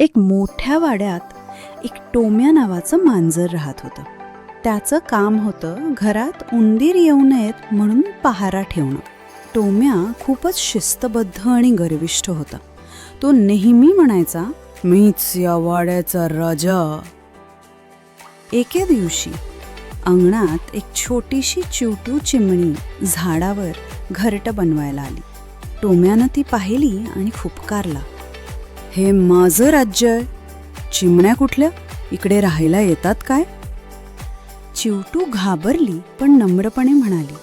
एक मोठ्या वाड्यात एक टोम्या नावाचं मांजर राहत होतं. त्याचं काम होतं घरात उंदीर येऊ नयेत म्हणून पहारा ठेवणं. टोम्या खूपच शिस्तबद्ध आणि गर्विष्ठ होता. तो नेहमी म्हणायचा मीच या वाड्याचा राजा. एके दिवशी अंगणात एक छोटीशी चिवटू चिमणी झाडावर घरटं बनवायला आली. टोम्यानं ती पाहिली आणि फुपकारला. हे माझं राज्य आहे. चिमण्या कुठल्या? इकडे राहायला येतात काय? चिवटू घाबरली पण नम्रपणे म्हणाली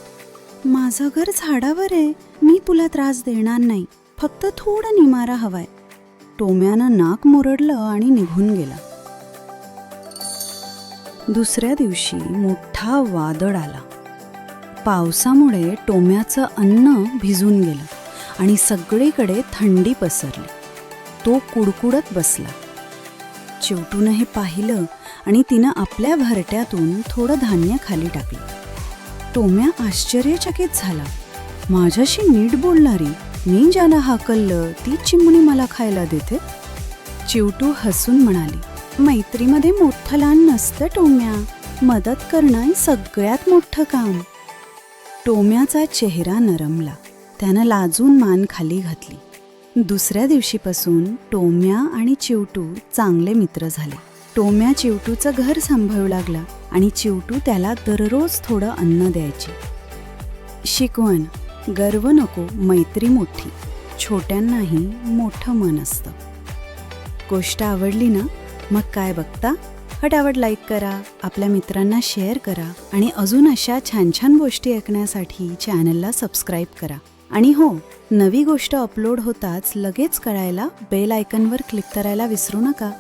माझं घर झाडावर आहे. मी तुला त्रास देणार नाही. फक्त थोडा निमारा हवाय. टोम्यानं नाक मुरडलं आणि निघून गेला. दुसऱ्या दिवशी मोठा वादळ आला. पावसामुळे टोम्याचं अन्न भिजून गेलं आणि सगळीकडे थंडी पसरली. तो कुडकुडत बसला. चिवटूनं हे पाहिलं आणि तिनं आपल्या भरट्यातून थोडं धान्य खाली टाकलं. टोम्या आश्चर्यचकित झाला. माझ्याशी नीट बोलणारी मी ज्याला हाकललं ती चिमणी मला खायला देते? चिवटू हसून म्हणाली मैत्रीमध्ये मोठं लहान नसतं टोम्या. मदत करणं हे सगळ्यात मोठं काम. टोम्याचा चेहरा नरमला. त्यानं लाजून मान खाली घातली. दुसऱ्या दिवशीपासून टोम्या आणि चिवटू चांगले मित्र झाले. टोम्या चिवटूचं घर सांभाळू लागला आणि चिवटू त्याला दररोज थोडं अन्न द्यायची. शिकवण गर्व नको मैत्री मोठी छोट्यांनाही मोठं मन असतं. गोष्ट आवडली ना? मग काय बघता? हटावट लाईक करा आपल्या मित्रांना शेअर करा आणि अजून अशा छान छान गोष्टी ऐकण्यासाठी चॅनलला सबस्क्राईब करा. आणि हो नवी गोष्ट अपलोड होताच लगेच कळायला बेल आयकनवर क्लिक करायला विसरू नका.